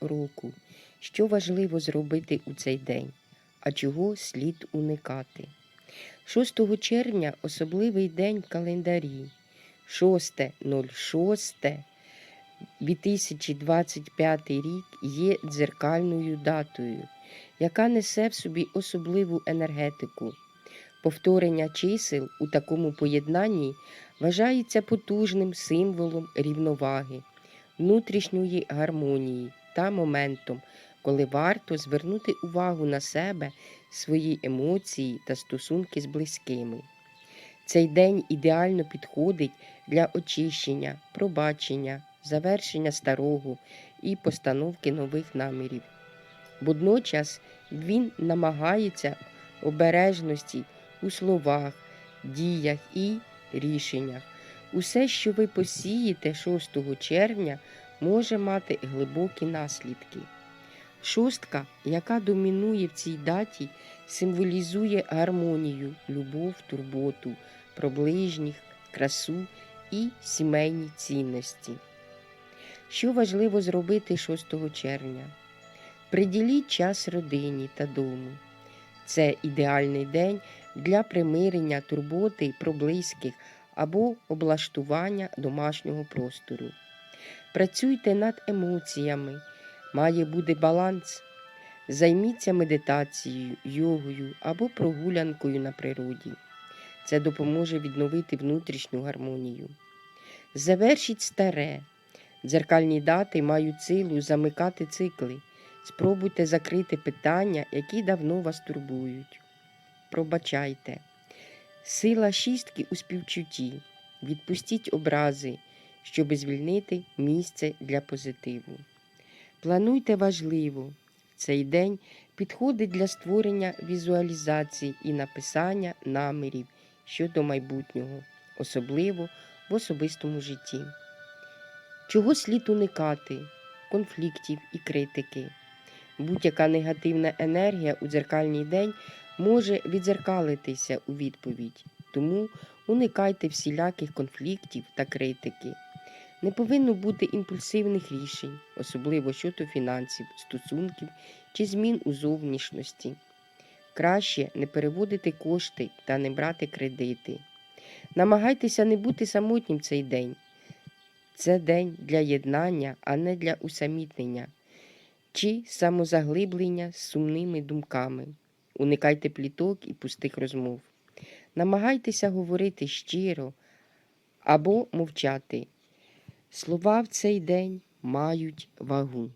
року. Що важливо зробити у цей день, а чого слід уникати? 6 червня особливий день в календарі. 6.06 2025 рік є дзеркальною датою, яка несе в собі особливу енергетику. Повторення чисел у такому поєднанні вважається потужним символом рівноваги, внутрішньої гармонії та моментом, коли варто звернути увагу на себе, свої емоції та стосунки з близькими. Цей день ідеально підходить для очищення, пробачення, завершення старого і постановки нових намірів. Водночас він намагається обережності у словах, діях і рішеннях. Усе, що ви посієте 6 червня, може мати глибокі наслідки. Шостка, яка домінує в цій даті, символізує гармонію, любов, турботу, про ближніх, красу і сімейні цінності. Що важливо зробити 6 червня? Приділіть час родині та дому. Це ідеальний день для примирення турботи про близьких або облаштування домашнього простору. Працюйте над емоціями, має бути баланс. Займіться медитацією, йогою або прогулянкою на природі. Це допоможе відновити внутрішню гармонію. Завершіть старе. Дзеркальні дати мають силу замикати цикли. Спробуйте закрити питання, які давно вас турбують. Пробачайте. Сила шістки у співчутті. Відпустіть образи, щоб звільнити місце для позитиву. Плануйте важливо. Цей день підходить для створення візуалізацій і написання намірів щодо майбутнього, особливо в особистому житті. Чого слід уникати? Конфліктів і критики. Будь-яка негативна енергія у дзеркальний день може відзеркалитися у відповідь, тому уникайте всіляких конфліктів та критики. Не повинно бути імпульсивних рішень, особливо щодо фінансів, стосунків чи змін у зовнішності. Краще не переводити кошти та не брати кредити. Намагайтеся не бути самотнім цей день. Це день для єднання, а не для усамітнення чи самозаглиблення з сумними думками. Уникайте пліток і пустих розмов. Намагайтеся говорити щиро або мовчати. Слова в цей день мають вагу.